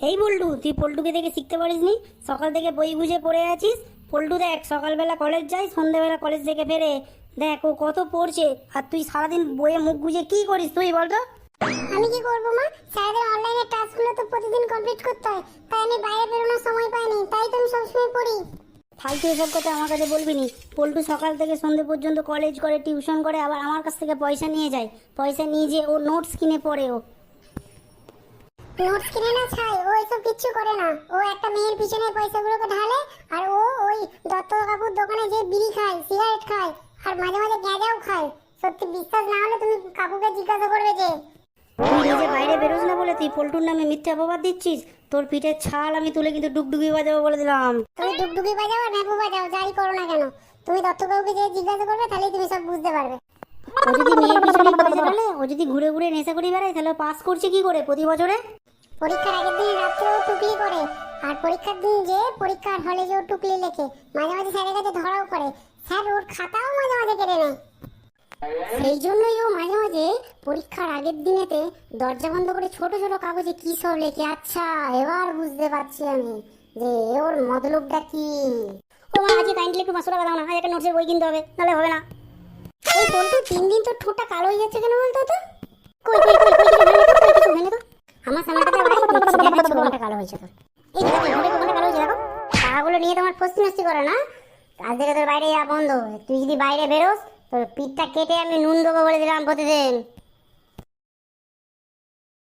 এই পল্টু তুই পল্টুকে দেখে শিখতে পারিসনি? সকাল থেকে বই বুঝে পড়ে আছিস। পল্টু দেখ সকালবেলা কলেজ যায় সন্ধ্যেবেলা কলেজ থেকে ফেরে। দেখ ও কত পড়ছে। আর তুই সারাদিন বইয়ে মুখ গুজে কি করিস তুই বলতো আমি কি করব মা? স্যারদের অনলাইনে টাস্কগুলো তো প্রতিদিন কমপ্লিট করতে হয়। তাই আমি বাইরে বেরোনোর সময় পাইনি তাই তো আমি সবসময় পড়ি। ফালতু এসব কথা আমার কাছে বলবি নি। পল্টু সকাল থেকে সন্ধ্যে পর্যন্ত কলেজ করে টিউশন করে আবার আমার কাছ থেকে পয়সা নিয়ে যায়। পয়সা নিয়ে যে ও নোটস কিনে পড়ে ও। নোটস কিনে না ছাই ও এসব কিচ্ছু করে না। ও একটা মেয়ের পিছনে পয়সাগুলোকে ঢালে আর ও ওই দত্ত কাকুর দোকানে যে বিড়ি খায় সিগারেট খায় আর মাঝে মাঝে গ্যাঁজাও খায়। সত্যি বিশ্বাস না হলে তুমি কাকুকে জিজ্ঞাসা করবে যে তুই নিজে বাইরে বেরোস না বলে তুই পল্টুর নামে মিথ্যা অপবাদ দিচ্ছিস? তোর পিঠের ছাল আমি তুলে কিন্তু ডুগডুগি বাজাবো বলে দিলাম। তুমি ডুগডুগি বাজাও আর ম্যাপু বাজাও যাই করো না কেন। তুমি দত্ত কাকুকে যে জিজ্ঞাসা করবে তাহলেই তুমি সব বুঝতে পারবে। ও যদি মেয়ের পিছনে পয়সা ঢালে ও যদি ঘুরে ঘুরে নেশা করে বেড়ায় তাহলে পাস করছে কি করে প্রতি বছরে? পরীক্ষার আগের দিন রাত্রে ও টুকলি করে আর পরীক্ষার দিন যে পরীক্ষার হলে টুকলি লেখে মাঝে মাঝে স্যারের কাছে ধরাও স্যার ওর খাতাও মাঝে মাঝে নেয় সেই জন্যই ও মাঝে মাঝে পরীক্ষার আগের দিনেতে দরজা বন্ধ করে ছোট ছোট কাগজে কি সব লেখে আচ্ছা এবার বুঝতে পারছি আমি যে ওর মতলবটা কি ও মা আজকে কাইন্ডলি একটু না একটা নোটসের বই কিনতে হবে নাহলে হবে না এই তিন দিন ঠোঁটটা কালো হয়ে যাচ্ছে কেন বলতো তো কই কই কই কই কোনটা তো নিয়ে তোমার করে না। আজ থেকে তোর বাইরে যাওয়া বন্ধ তুই যদি বাইরে বেরোস, তোর পিঠটা কেটে আমি নুন দেবো বলে দিলাম প্রতিদিন।